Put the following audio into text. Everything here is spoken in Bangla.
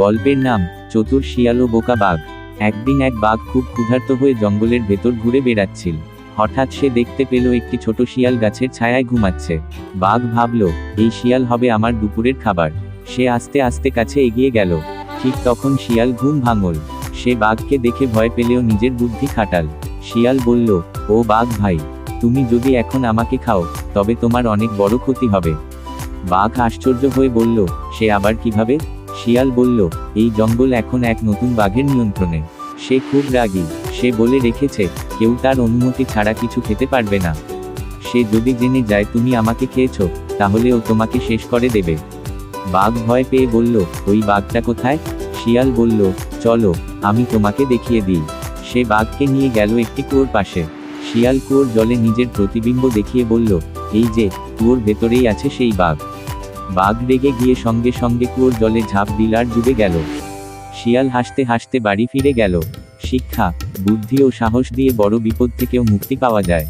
গল্পের নাম, চতুর শিয়াল বোকা বাঘ। একদিন এক বাঘ খুব ক্ষুধার্ত হয়ে জঙ্গলের ভেতর ঘুরে বেড়াচ্ছিল। হঠাৎ সে দেখতে পেল একটি ছোট শিয়াল গাছের ছায়ায় ঘুমাচ্ছে। বাঘ ভাবল, এই শিয়াল হবে আমার দুপুরের খাবার। সে আস্তে আস্তে কাছে এগিয়ে গেল। ঠিক তখন শিয়াল ঘুম ভাঙল। সে বাঘকে দেখে ভয় পেলেও নিজের বুদ্ধি খাটাল। শিয়াল বলল, ও বাঘ ভাই, তুমি যদি এখন আমাকে খাও, তবে তোমার অনেক বড় ক্ষতি হবে। বাঘ আশ্চর্য হয়ে বলল, সে আবার কীভাবে? শিয়াল বলল, এই জঙ্গল এখন এক নতুন বাঘের নিয়ন্ত্রণে। সে খুব রাগী। সে বলে রেখেছে, কেউ তার অনুমতি ছাড়া কিছু খেতে পারবে না। সে যদি জেনে যায় তুমি আমাকে খেয়েছো, তাহলে ও তোমাকে শেষ করে দেবে। বাঘ ভয় পেয়ে বলল, ওই বাঘটা কোথায়? শিয়াল বলল, চলো, আমি তোমাকে দেখিয়ে দিই। সে বাঘকে নিয়ে গেল একটি কুয়োর পাশে। শিয়াল কুয়োর জলে নিজের প্রতিবিম্ব দেখিয়ে বলল, এই যে, কুয়োর ভেতরেই আছে সেই বাঘ। বাঘ রেগে গিয়ে সঙ্গে সঙ্গে কুয়োর জলে ঝাঁপ দিলার ডুবে গেল। শিয়াল হাসতে হাসতে বাড়ি ফিরে গেল। শিক্ষা, বুদ্ধি ও সাহস দিয়ে বড় বিপদ থেকেও মুক্তি পাওয়া যায়।